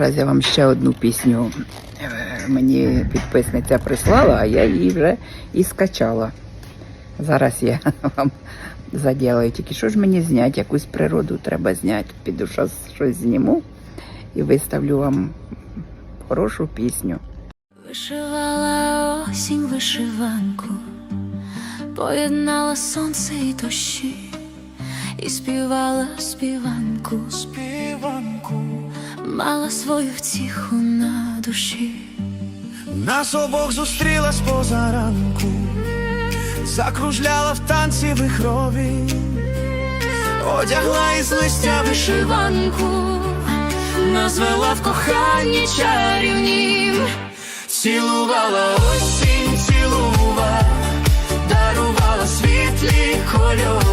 Зараз я вам ще одну пісню е, мені підписниця прислала, а я її вже і скачала. Зараз я вам заділаю. Тільки що ж мені зняти? Якусь природу треба зняти. Піду щось, щось зніму і виставлю вам хорошу пісню. Вишивала осінь вишиванку, поєднала сонце і дощі, і співала співанку, співанку. Мала свою втіху на душі. Нас обох зустріла з позаранку, закружляла в танці вихрові, одягла із листя вишиванку, назвела в коханні чарівнім. цілувала осінь, цілувала, дарувала світлі кольори,